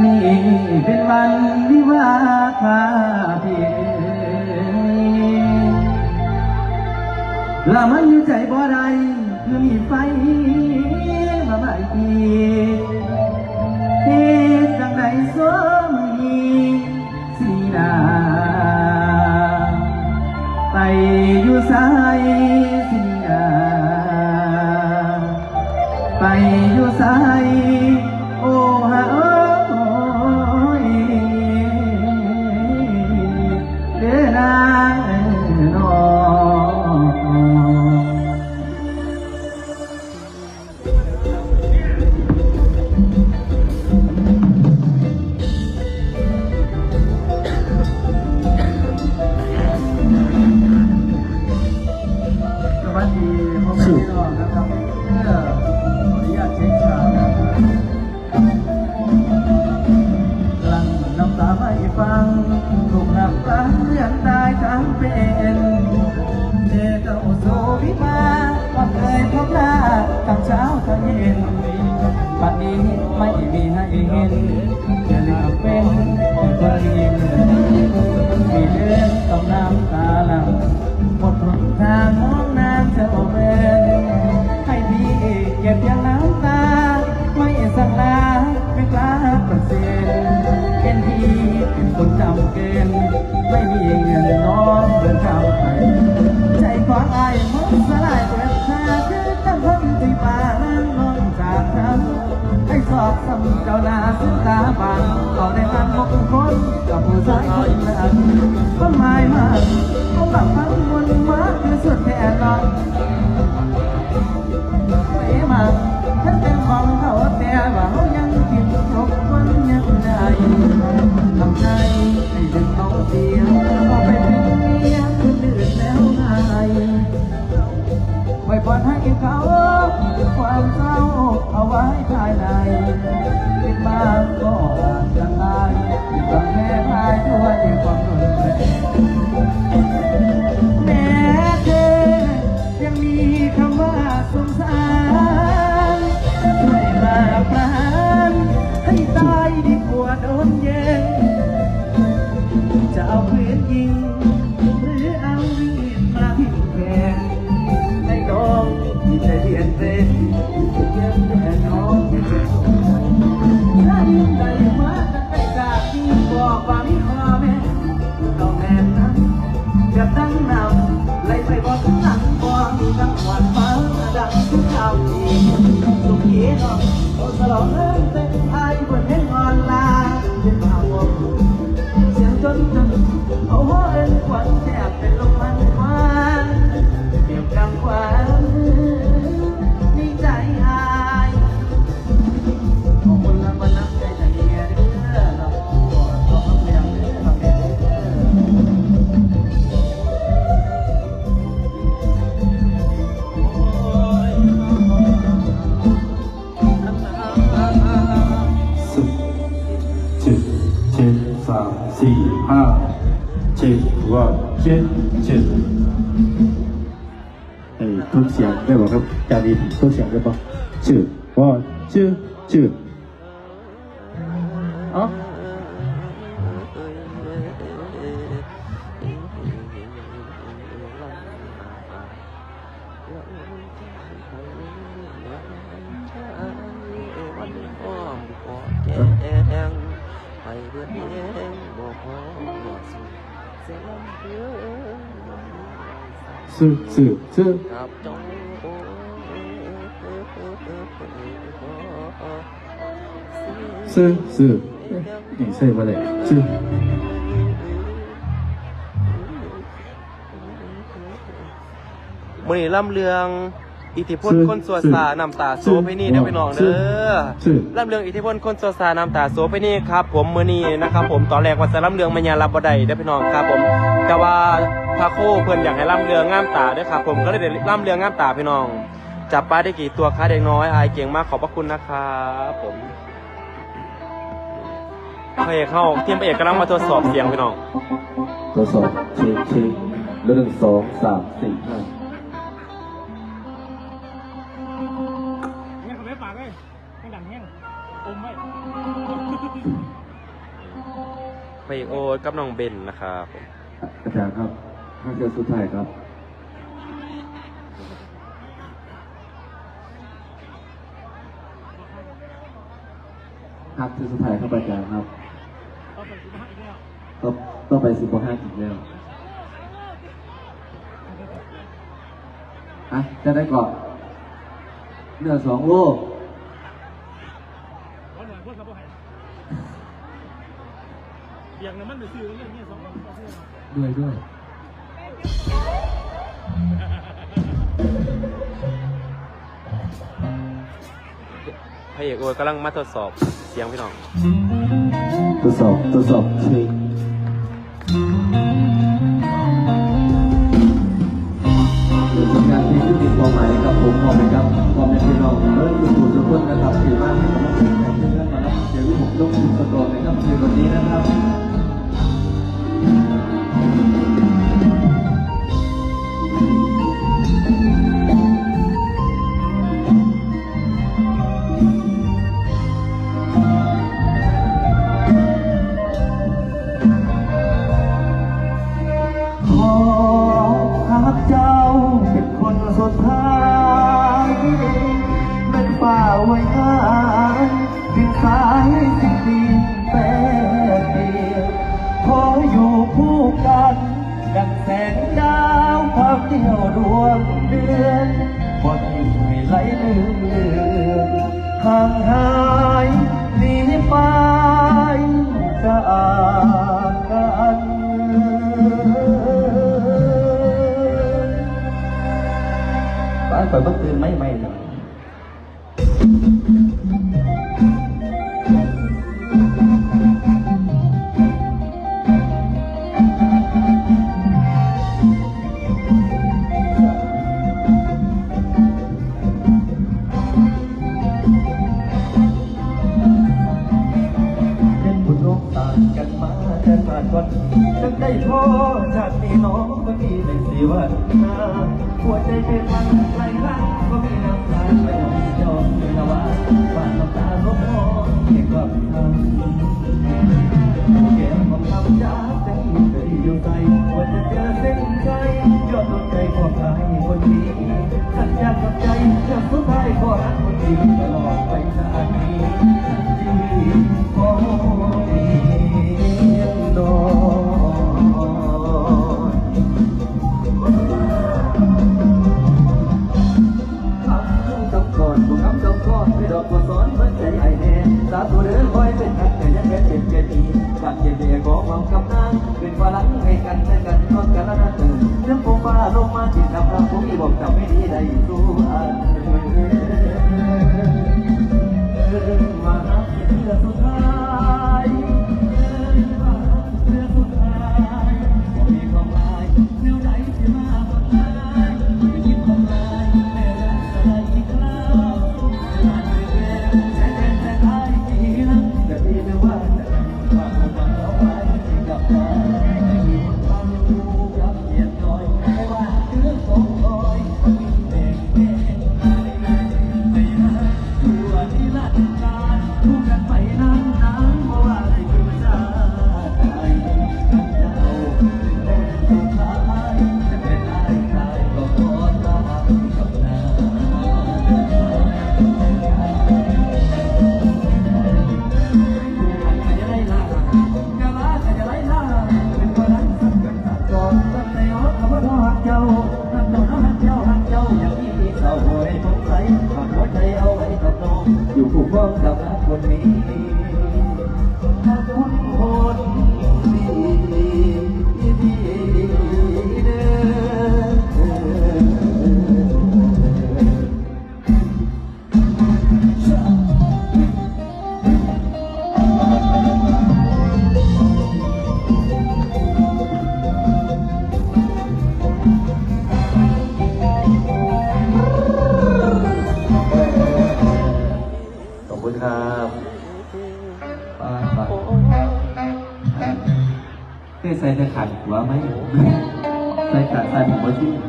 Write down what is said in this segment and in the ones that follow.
นี่เป็นวันวิวาคาพี่ละมันอยู่ใจบ่ได้คือมีไฟมาใบอีเฮ็ดจังไดสมี ถูกหักหลังเรื่องตายทั้งเป็นเจเจ้าโซวิมาว่าเคยพบหน้ากับเช้าทั้งเย็นปัดนี้ไม่มีให้เห็น สลายเปิดหาคือตั้งคนที่ป่านั่งนอนจากทำให้สอบสำเจ้าน้าสุดตาบานเอาในงานมงคลกับผู้ชายคนนั้นต้นไม้มันเอาหลับฟังวนมาคือสุดแท้นอน เขาความเศร้าเอาไว้ภายในเป็นบ้านก็อาจจะง่ายต้องแห่ สุขี จ็ดว่าเจ็ดเจ็ดไอ้ทุกเสียงได้บอกครับจารีทุกเสียงได้บอกชื่อว่าชื่อชื่อเอ๋อวันอ้อมกอดแกงไปเดือนแยงบอกพอสุด เสียงเพื่อนชื่อชื่อชื่อกับจงชื่อชื่อนี่ใช่ปะเนี่ยชื่อมือนี้ล่ำเรือง อิทธิพลคนสัวสานำตาโซไปนี่เด้อพี่น้องเด้อชื่อล่ำเรืองอิทธิพลคนสัวสานำตาโซไปนี่ครับ ผมมือนี้นะครับผมตอนแรกว่าจะล่ำเรืองมันยารับบ่ได้เด้อพี่น้องครับผมแต่ว่าพระโคเพิ่นอยากให้ล่ำเรืองงามตาเด้อครับผมก็เลยได้ล่ำเรืองงามตาพี่น้อง จับปลาได้กี่ตัวคะเด็กน้อยอายเก่งมากขอบพระคุณนะครับผมพระเอกเข้าทีมพระเอกกำลังมาทดสอบเสียงพี่น้องทดสอบเช็คเช็คหนึ่งสองสามสี่ห้า ระเอกโอ๊ตกับน้องเบนนะครับอาจารย์ครับห้าเกิดสุดท้ายครับหักคือสุดท้ายครับอาจารย์ครับต้องต้องไปสิบห้าอีกแล้วอะจะได้ก่อนเนื้อสองโลเด้วยด้วยพระเอกโอ๊ตกำลังมาทดสอบเสียงพี่น้อง ทดสอบทดสอบเช็คเป็นผลงานที่ที่ติดความหมายกับผมพอไหมครับพอไหมพี่น้องเมื่อสุขุมทุกคนนะครับถือว่าให้กำลังใจในเรื่องมาแล้วเดี๋ยวผมต้องสุดสตรองนะครับในวันนี้นะครับ ออยู่คู่กัน ดังแสงดาวภาพเดี่ยวดวงเดือนบนให้ไหลเลือนห่างหายหนีไปจากกันบ้านเปิดเมื่อคืนไม่ไม่เลย พ่อจากนี้น้องก็มีในสีวันนาหัวใจเป็นวันไรรักก็มีน้ำตาไปน้องยอมเป็นละว่าบ้านน้ำตาลบพอเก็บกับมทาง อยู่คู่พ้องกับรักคนนี้ มใส่ขันใส่ผมว่าที่อ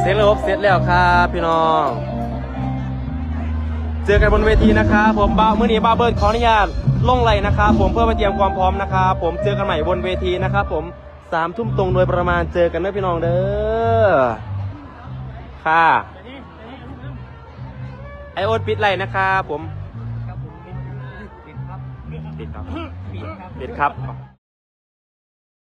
เสร็จแล้วครับเสร็จแล้วครับพี่น้อง เจอกันบนเวทีนะครับผมบ้าเมื่อนี้บ้าเบิร์ดขออนุญาตล่องไหลนะครับผมเพื่อมาเตรียมความพร้อมนะครับผมเจอกันใหม่บนเวทีนะครับผมสามทุ่มตรงโดยประมาณเจอกันเด้อพี่น้องเด้อค่ะ ไอโอดปิดไหลนะครับผม ครับผมปิดครับปิดครับ ปิดครับปิดครับ